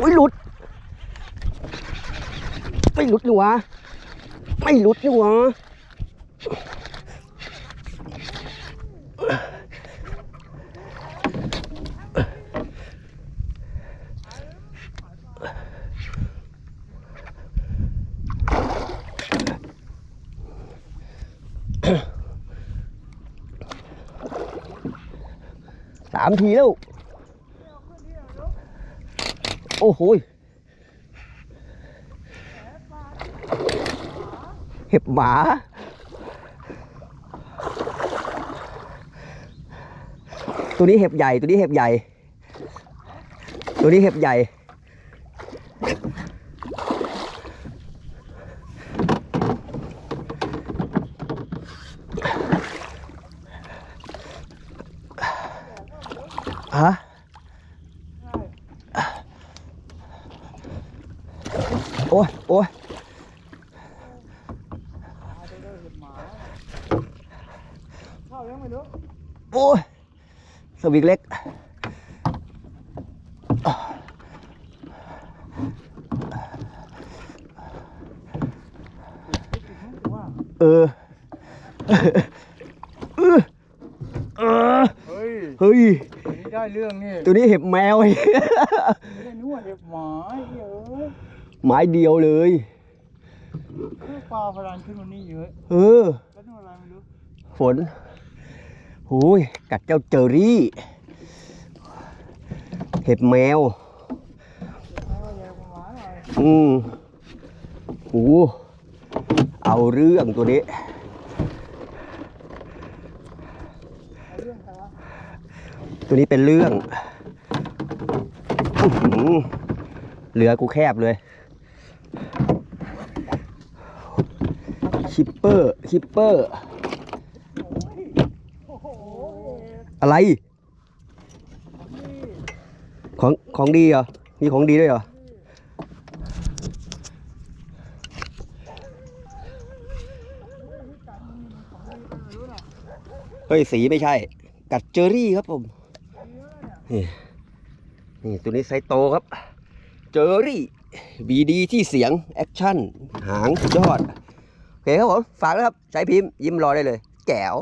อุ้ยหลุด ไม่หลุดนี่วะ ไม่หลุดนี่วะสามทีแล้ว โอ้โหเห็บหมา ตัวนี้เห็บใหญ่ ตัวนี้เห็บใหญ่ ตัวนี้เห็บใหญ่ฮะ โอ้ยโอ้ยเข้ายังไม่รู้โอ้ยสวิงเล็กว่าเออเออเออเฮ้ยเฮ้ยอันนี้ได้เรื่องนี่ตัวนี้เห็บแมวไม่ได้นวดเห็บหมาไอ้เหี้ยเอ้ย ไม้เดียวเลยเฮ้ยปลาพลันขึ้นวันนี้เยอะเออ แล้วนวดอะไรไม่รู้ฝนหูยกัดเจ้าเจอรี่ เห็บแมว ไม่ว่าจะหมาหน่อยอืมหูเอาเรื่องตัวนี้ เอาเรื่องใครวะตัวนี้เป็นเรื่องอื้อหือเหลือกูแคบเลย คิปเปอร์คิปเปอร์โอ้โหอะไร ของของดีเหรอ มีของดีด้วยเหรอ เฮ้ย สีไม่ใช่ กัดเจอรี่ครับผม นี่ นี่ ตัวนี้ไซส์โตครับ เจอรี่บีดีที่เสียง แอคชั่น หางสุดยอด โอเคครับผม ฝากนะครับ ใช้พิมพ์ยิ้มรอได้เลย แก้ว